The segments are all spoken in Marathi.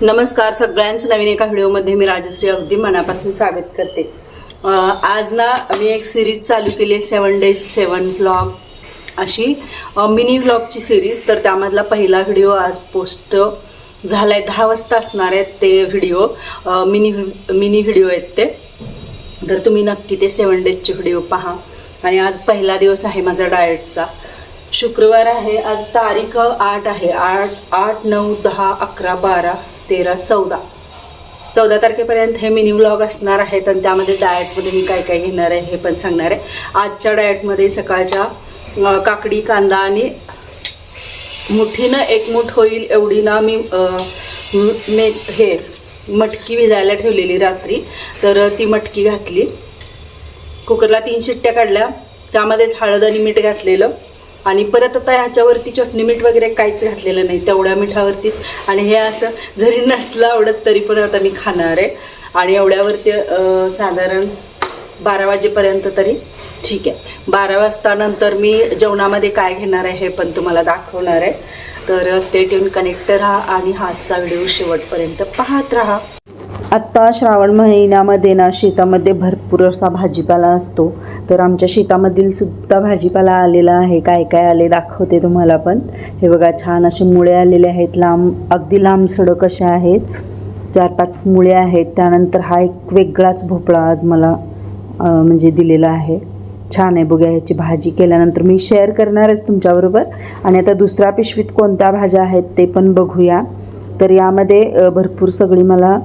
नमस्कार सगळ्यांचं. नवीन एका व्हिडिओमध्ये मी राजश्री अगदी मनापासून स्वागत करते. आज ना मी एक सिरीज चालू केली आहे सेवन डेज सेवन व्लॉग अशी. मिनी व्लॉगची सिरीज तर त्यामधला पहिला व्हिडिओ आज पोस्ट झालाय. दहा वाजता असणार आहेत ते व्हिडिओ. मिनी मिनी व्हिडिओ आहेत ते. तर तुम्ही नक्की ते सेवन डेजचे व्हिडिओ पहा. आणि आज पहिला दिवस आहे माझा डाएटचा शुक्रवार आहे. आज तारीख आठ आहे. आठ आठ नऊ दहा अकरा बारा. तेरा चौदा. चौदा तारखेपर्यंत हे मिनी व्लॉग असणार आहेत आणि त्यामध्ये डाएटमध्ये मी काय काय घेणार आहे हे पण सांगणार आहे. आजच्या डाएटमध्ये सकाळच्या काकडी कांदा आणि मुठीनं एक मुठ होईल एवढी ना मी मे हे मटकी भिजायला ठेवलेली रात्री. तर ती मटकी घातली. कुकरला तीन शिट्ट्या काढल्या. त्यामध्येच हळद आणि मीठ घातलेलं. आणि परत आता ह्याच्यावरती चटणी मीठ वगैरे काहीच घातलेलं नाही तेवढ्या मिठावरतीच. आणि हे असं जरी नसलं आवडत तरी पण आता मी खाणार आहे. आणि एवढ्यावरती साधारण बारा वाजेपर्यंत तरी ठीक आहे. बारा वाजतानंतर मी जेवणामध्ये काय घेणार आहे हे पण तुम्हाला दाखवणार आहे. तर स्टेट येऊन कनेक्ट राहा आणि हातचा व्हिडिओ शेवटपर्यंत पाहत राहा. आत्ता श्रावण महिन्यामध्ये ना शेतामध्ये भरपूर असा भाजीपाला असतो. तर आमच्या शेतामधील सुद्धा भाजीपाला आलेला आहे. काय काय आले दाखवते तुम्हाला पण. हे बघा छान असे मुळे आलेले आहेत. लांब अगदी लांब सडक अशा आहेत. चार पाच मुळे आहेत. त्यानंतर हा एक वेगळाच भोपळा आज मला म्हणजे दिलेला आहे. छान आहे बघूया ह्याची भाजी केल्यानंतर मी शेअर करणारच तुमच्याबरोबर. आणि आता दुसऱ्या पिशवीत कोणत्या भाज्या आहेत ते पण बघूया. तर यामध्ये भरपूर सगळी मला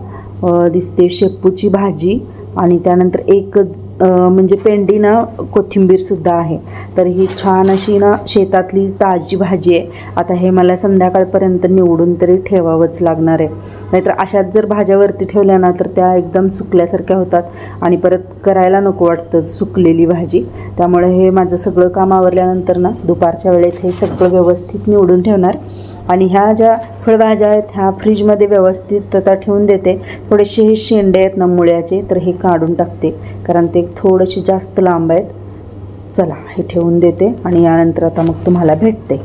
दिसते शेपूची भाजी आणि त्यानंतर एकच म्हणजे पेंडी ना कोथिंबीरसुद्धा आहे. तर ही छान अशी ना शेतातली ताजी भाजी आहे. आता हे मला संध्याकाळपर्यंत निवडून तरी ठेवावंच लागणार आहे. नाहीतर अशाच जर भाज्यावरती ठेवल्या ना तर त्या एकदम सुकल्यासारख्या होतात आणि परत करायला नको वाटतं सुकलेली भाजी. त्यामुळे हे माझं सगळं काम आवरल्यानंतर ना दुपारच्या वेळेत हे सगळं व्यवस्थित निवडून ठेवणार. आणि ह्या ज्या फळभाज्या आहेत ह्या फ्रीजमध्ये व्यवस्थित तथा ठेवून देते. थोडेसे हे शेंडे आहेत ना मुळ्याचे तर हे काढून टाकते. कारण ते थोडेसे जास्त लांब आहेत. चला हे ठेवून देते आणि यानंतर आता मग तुम्हाला भेटते.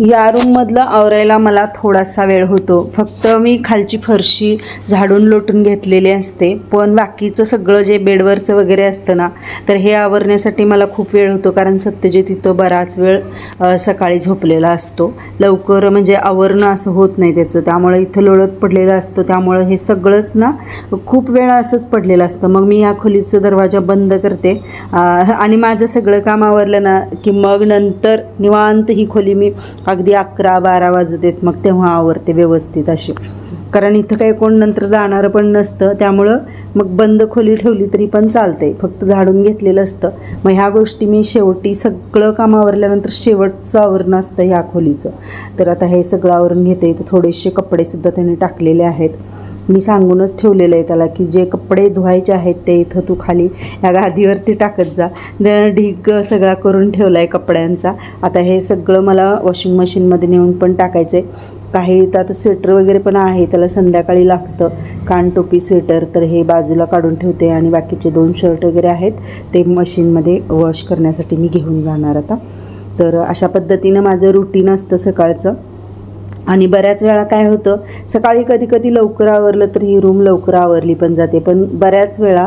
या रूममधलं आवरायला मला थोडासा वेळ होतो. फक्त मी खालची फरशी झाडून लोटून घेतलेली असते. पण बाकीचं सगळं जे बेडवरचं वगैरे असतं ना तर हे आवरण्यासाठी मला खूप वेळ होतो. कारण सत्यजित तिथं बराच वेळ सकाळी झोपलेला असतो. लवकर म्हणजे आवरणं असं होत नाही त्याचं. त्यामुळे इथं लोळत पडलेलं असतं. त्यामुळं हे सगळंच ना खूप वेळ असंच पडलेलं असतं. मग मी या खोलीचं दरवाजा बंद करते. आणि माझं सगळं काम आवरलं ना की मग नंतर निवांत ही खोली मी अगदी अकरा बारा वाजू देत मग तेव्हा आवरते व्यवस्थित अशी. कारण इथं काही कोण नंतर जाणारं पण नसतं. त्यामुळं मग बंद खोली ठेवली तरी पण चालते फक्त झाडून घेतलेलं असतं. मग ह्या गोष्टी मी शेवटी सगळं काम आवरल्यानंतर शेवटचं आवरणं असतं ह्या खोलीचं. तर आता हे सगळं आवरून घेते. तर थोडेसे कपडेसुद्धा त्याने टाकलेले आहेत. मी सांगूनच ठेवलेलं आहे त्याला की जे कपडे धुवायचे आहेत ते इथं तू खाली या गादीवरती टाकत जा. त्यानं ढीग सगळा करून ठेवला आहे कपड्यांचा. आता हे सगळं मला वॉशिंग मशीनमध्ये नेऊन पण टाकायचं आहे काही तर आता स्वेटर वगैरे पण आहे त्याला संध्याकाळी लागतं. कानटोपी स्वेटर तर हे बाजूला काढून ठेवते आणि बाकीचे दोन शर्ट वगैरे आहेत ते मशीनमध्ये वॉश करण्यासाठी मी घेऊन जाणार आता. तर अशा पद्धतीनं माझं रुटीन असतं सकाळचं. आणि बऱ्याच वेळा काय होतं सकाळी कधी कधी लवकर आवरलं तर ही रूम लवकर आवरली पण जाते पण बऱ्याच वेळा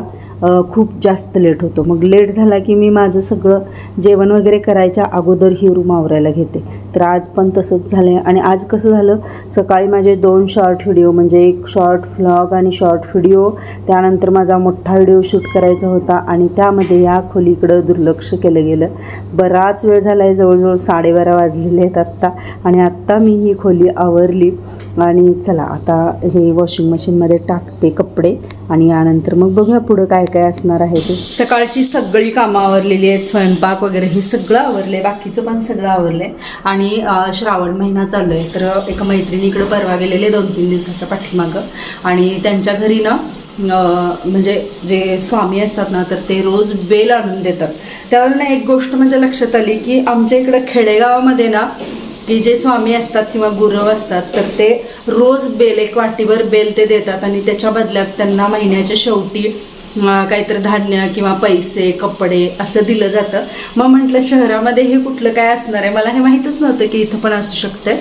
खूप जास्त लेट होतो. मग लेट झाला की मी माझं सगळं जेवण वगैरे करायच्या अगोदर ही रूम आवरायला घेते. तर आज पण तसंच झालं आहे आणि आज कसं झालं? सकाळी माझे दोन शॉर्ट व्हिडिओ म्हणजे एक शॉर्ट व्लॉग आणि शॉर्ट व्हिडिओ त्यानंतर माझा मोठा व्हिडिओ शूट करायचा होता आणि त्यामध्ये या खोलीकडं दुर्लक्ष केलं गेलं. बराच वेळ झाला आहे जवळजवळ साडेबारा वाजलेले आहेत आत्ता. आणि आत्ता मी ही खोली आवरली. आणि चला आता हे वॉशिंग मशीनमध्ये टाकते कपडे. आणि यानंतर मग बघूया पुढं काय काय असणार आहे ते. सकाळची सगळी कामं आवरलेली आहेत स्वयंपाक वगैरे हे सगळं आवरले बाकीचं पण सगळं आवरलंय. आणि श्रावण महिना चालू आहे तर एका मैत्रिणीकडे परवा गेलेले दोन तीन दिवसाच्या पाठीमागं. आणि त्यांच्या घरी ना म्हणजे जे स्वामी असतात ना तर ते रोज बेल आणून देतात. त्यावर ना एक गोष्ट म्हणजे लक्षात आली की आमच्या इकडं खेडेगावामध्ये ना की जे स्वामी असतात किंवा गुरव असतात तर ते रोज बेल एक वाटीवर बेल ते देतात आणि त्याच्या बदल्यात त्यांना महिन्याच्या शेवटी काहीतरी धान्य किंवा पैसे कपडे असं दिलं जातं. मग म्हटलं शहरामध्ये हे कुठलं काय असणार आहे? मला हे माहीतच नव्हतं की इथं पण असू शकतं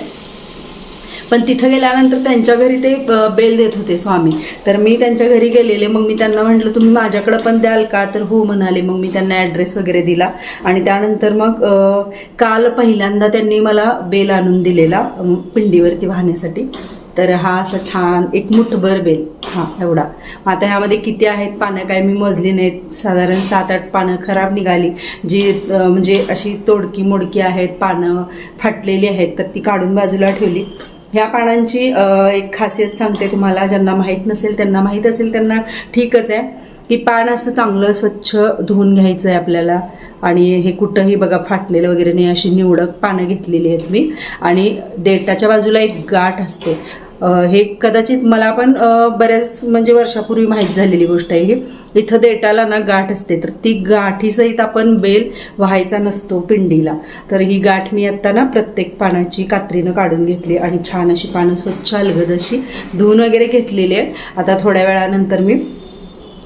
पण तिथं गेल्यानंतर त्यांच्या घरी ते बेल देत होते स्वामी. तर मी त्यांच्या घरी गेलेले मग मी त्यांना म्हटलं तुम्ही माझ्याकडं पण द्याल का? तर हो म्हणाले. मग मी त्यांना ॲड्रेस वगैरे दिला. आणि त्यानंतर मग काल पहिल्यांदा त्यांनी मला बेल आणून दिलेला पिंडीवरती वाहण्यासाठी. तर हा असा छान एक मुठभर बेल हा एवढा. आता ह्यामध्ये किती आहेत पानं काय मी मोजली नाहीत. साधारण सात आठ पानं खराब निघाली. जी म्हणजे अशी तोडकी मोडकी आहेत पानं फाटलेली आहेत तर ती काढून बाजूला ठेवली. ह्या पानांची एक खासियत सांगते तुम्हाला. ज्यांना माहीत नसेल त्यांना माहीत असेल त्यांना ठीकच आहे. की पान असं चांगलं स्वच्छ धुवून घ्यायचं आहे आपल्याला. आणि हे कुठंही बघा फाटलेलं वगैरे नाही. अशी निवडक पानं घेतलेली आहेत मी. आणि देठाच्या बाजूला एक गाठ असते. हे कदाचित मला पण बऱ्याच म्हणजे वर्षापूर्वी माहीत झालेली गोष्ट आहे ही. इथं देटाला ना गाठ असते तर ती गाठीसहित आपण बेल व्हायचा नसतो पिंडीला. तर ही गाठ मी आत्ता ना प्रत्येक पानाची कात्रीनं काढून घेतली आणि छान अशी पानं स्वच्छ अलगद अशी धुवून वगैरे घेतलेली आहे आता थोड्या वेळानंतर मी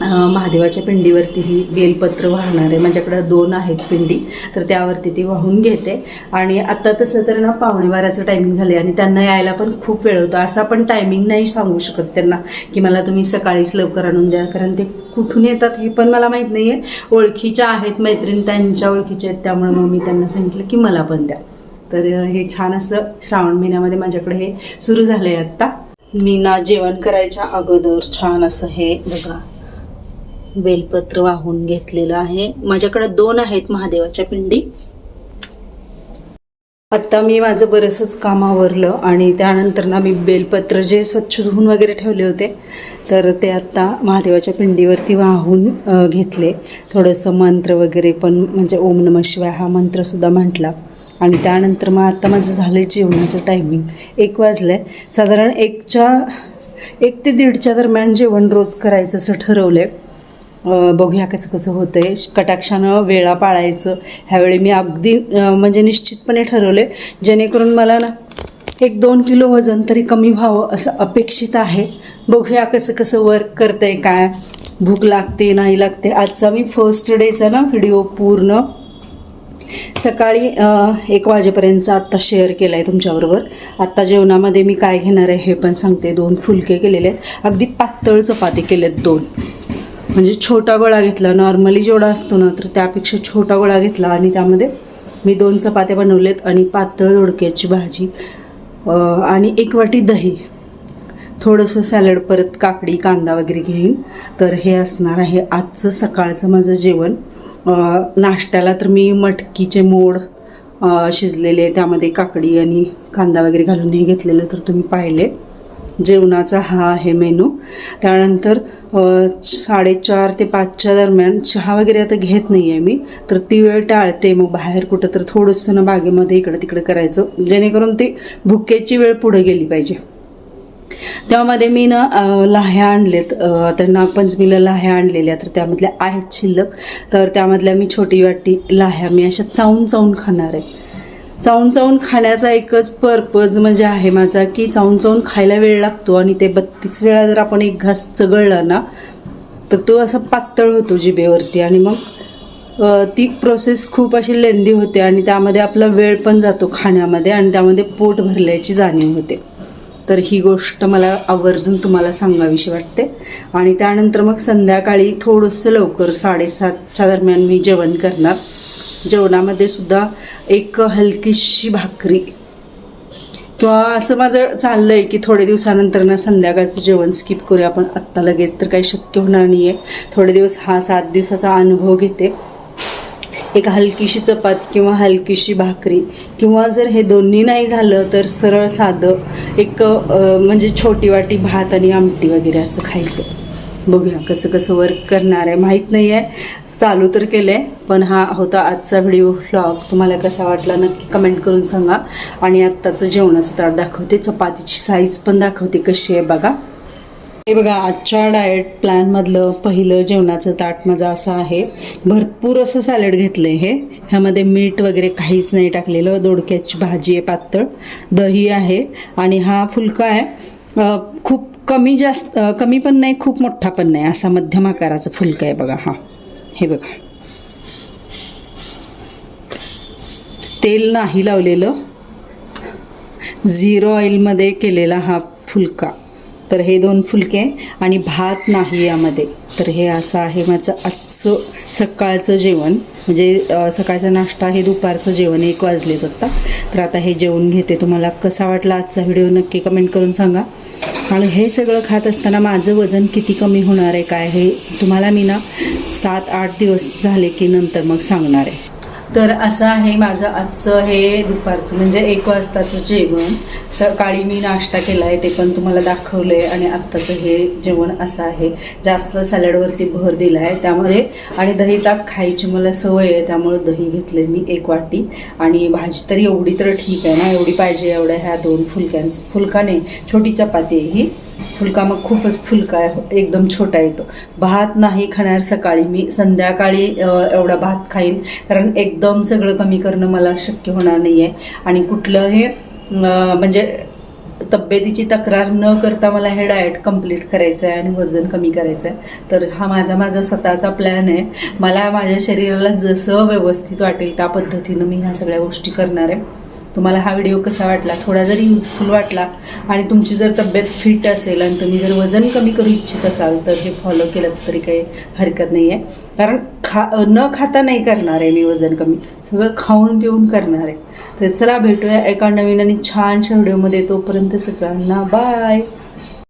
महादेवाच्या पिंडीवरती ही बेलपत्र वाहणार आहे. माझ्याकडं दोन आहेत पिंडी तर त्यावरती ती वाहून घेते. आणि आता तसं तर ना पावणेवाराचं टायमिंग झालं आहे आणि त्यांना यायला पण खूप वेळ होतो. असा पण टायमिंग नाही सांगू शकत त्यांना की मला तुम्ही सकाळीच लवकर आणून द्या कारण ते कुठून येतात हे पण मला माहीत नाही आहे ओळखीच्या आहेत मैत्रीण त्यांच्या ओळखीच्या आहेत त्यामुळे मग मी त्यांना सांगितलं की मला पण द्या. तर हे छान असं श्रावण महिन्यामध्ये माझ्याकडे हे सुरू झालं आहे आत्ता मी ना जेवण करायच्या अगोदर छान असं हे बघा. बेलपत्र वाहून घेतलेलं आहे. माझ्याकडे दोन आहेत महादेवाच्या पिंडी. आत्ता मी माझं बरंचसं काम आवरलं आणि त्यानंतर ना मी बेलपत्र जे स्वच्छ धुवून वगैरे ठेवले होते तर ते आत्ता महादेवाच्या पिंडीवरती वाहून घेतले. थोडंसं मंत्र वगैरे पण म्हणजे ओम नम शिवाय हा मंत्रसुद्धा म्हटला. आणि त्यानंतर मग आत्ता माझं झालं जेवणाचं टायमिंग एक वाजलं आहे साधारण एकच्या एक ते दीडच्या दरम्यान जेवण रोज करायचं असं ठरवलं आहे बघूया कसं कसं होतं आहे कटाक्षानं वेळा पाळायचं. ह्यावेळी मी अगदी म्हणजे निश्चितपणे ठरवले जेणेकरून मला ना एक दोन किलो वजन तरी कमी व्हावं असं अपेक्षित आहे. बघूया कसं कसं वर्क करतंय काय भूक लागते नाही लागते. आजचा मी फर्स्ट डेचा ना व्हिडिओ पूर्ण सकाळी एक वाजेपर्यंतचा आत्ता शेअर केला आहे तुमच्याबरोबर. आत्ता जेवणामध्ये मी काय घेणार आहे हे पण सांगते. दोन फुलके केलेले आहेत. अगदी पातळ चपाती केलेत दोन. म्हणजे छोटा गोळा घेतला. नॉर्मली जेवढा असतो ना तर त्यापेक्षा छोटा गोळा घेतला आणि त्यामध्ये मी दोन चपात्या बनवलेत आणि पातळ दोडक्याची भाजी आणि एक वाटी दही. थोडंसं सॅलड परत काकडी कांदा वगैरे घेईन. तर हे असणार आहे आजचं सकाळचं माझं जेवण. नाश्त्याला तर मी मटकीचे मोड शिजलेले त्यामध्ये काकडी आणि कांदा वगैरे घालून हे घेतलेलं तर तुम्ही पाहिले. जेवणाचा हा आहे मेनू. त्यानंतर साडेचार ते पाचच्या दरम्यान चहा वगैरे आता घेत नाही आहे मी तर ती वेळ टाळते. मग बाहेर कुठं तर थोडंसं ना बागेमध्ये इकडं तिकडं करायचं जेणेकरून ती भुकेची वेळ पुढे गेली पाहिजे. त्यामध्ये मी ना लाह्या आणलेत. तर नागपंचमीला लाह्या आणलेल्या तर त्यामधल्या आहेत शिल्लक. तर त्यामधल्या मी छोटी वाटी लाह्या मी अशा चावून चावून खाणार आहे. चावून चावून खाण्याचा एकच पर्पज म्हणजे आहे माझा की चावून चावून खायला वेळ लागतो आणि ते बत्तीस वेळा जर आपण एक घास चगळला ना तर तो असा पातळ होतो जिभेवरती. आणि मग ती प्रोसेस खूप अशी लेंदी होते आणि त्यामध्ये आपला वेळ पण जातो खाण्यामध्ये आणि त्यामध्ये पोट भरल्याची जाणीव होते. तर ही गोष्ट मला आवर्जून तुम्हाला सांगावीशी वाटते. आणि त्यानंतर मग संध्याकाळी थोडंसं लवकर साडेसातच्या दरम्यान मी जेवण करणार. जेवणामध्ये सुद्धा एक हलकीशी भाकरी. किंवा असं माझं चाललं आहे की थोडे दिवसानंतर ना संध्याकाळचं जेवण स्किप करूया आपण. आत्ता लगेच तर काही शक्य होणार नाही आहे थोडे दिवस हा सात दिवसाचा अनुभव घेते. एक हलकीशी चपाती किंवा हलकीशी भाकरी किंवा जर हे दोन्ही नाही झालं तर सरळ साधं एक म्हणजे छोटी वाटी भात आणि आमटी वगैरे असं खायचं. बघूया कसं कसं वर्क करणार आहे. माहीत नाही आहे चालू तर केलं आहे पण हा होता आजचा व्हिडिओ व्लॉग तुम्हाला कसा वाटला नक्की कमेंट करून सांगा. आणि आत्ताचं जेवणाचं ताट दाखवते चपातीची साईज पण दाखवते कशी आहे बघा. हे बघा आजच्या डाएट प्लॅनमधलं पहिलं जेवणाचं ताट माझं असं आहे. भरपूर असं सॅलड घेतलं आहे हे. ह्यामध्ये मीठ वगैरे काहीच नाही टाकलेलं. दोडक्याची भाजी आहे पातळ. दही आहे. आणि हा फुलका आहे. खूप कमी जास्त कमी पण नाही खूप मोठा पण नाही. असा मध्यम आकाराचा फुलका आहे बघा हा. हे बघा. तेल नाही लावलेलं. झिरो ऑइलमध्ये केलेला हा फुलका. तर हे दोन फुलके आणि भात नाही यामध्ये. तर हे असं आहे माझं आजचं सकाळचं जेवण. म्हणजे सकाळचा नाश्ता हे दुपारचं जेवण एक वाजलेत आत्ता तर आता हे जेवण घेते. तुम्हाला कसा वाटला आजचा व्हिडिओ नक्की कमेंट करून सांगा. आणि हे सगळं खात असताना माझं वजन किती कमी होणार आहे काय हे तुम्हाला मी ना सात आठ दिवस झाले की नंतर मग सांगणार आहे. तर असं आहे माझं आजचं हे दुपारचं. म्हणजे एक वाजताचं जेवण. सकाळी मी नाश्ता केला आहे ते पण तुम्हाला दाखवलं आहे आणि आत्ताचं हे जेवण असं आहे. जास्त सॅलडवरती भर दिला आहे त्यामध्ये आणि दही ताक खायची मला सवय आहे त्यामुळे दही घेतलं मी एक वाटी. आणि भाजी तरी एवढी तर ठीक आहे ना एवढी पाहिजे एवढ्या ह्या दोन फुलक्यांस फुलकाने. छोटी चपाती आहे ही. फुलका मग खूपच फुलका आहे एकदम छोटा येतो. भात नाही खाणार सकाळी. मी संध्याकाळी एवढा भात खाईन. कारण एकदम सगळं कमी करणं मला शक्य होणार नाही आहे आणि कुठलं हे म्हणजे तब्येतीची तक्रार न करता मला हे डाएट कंप्लीट करायचं आहे आणि वजन कमी करायचं आहे तर हा माझा माझा स्वतःचा प्लॅन आहे. मला माझ्या शरीराला जसं व्यवस्थित वाटेल त्या पद्धतीनं मी ह्या सगळ्या गोष्टी करणार आहे. तुम्हाला हा व्हिडिओ कसा वाटला? थोडा जरी युजफुल वाटला आणि तुमची जर तब्येत फिट असेल आणि तुम्ही जर वजन कमी करू इच्छित असाल तर हे फॉलो केलं तरी काही हरकत नाही आहे कारण खा न खाता नाही करणार आहे मी वजन कमी. सगळं खाऊन पिऊन करणार आहे. तर चला भेटूया एका नवीन आणि छानशा व्हिडिओमध्ये तोपर्यंत सगळ्यांना बाय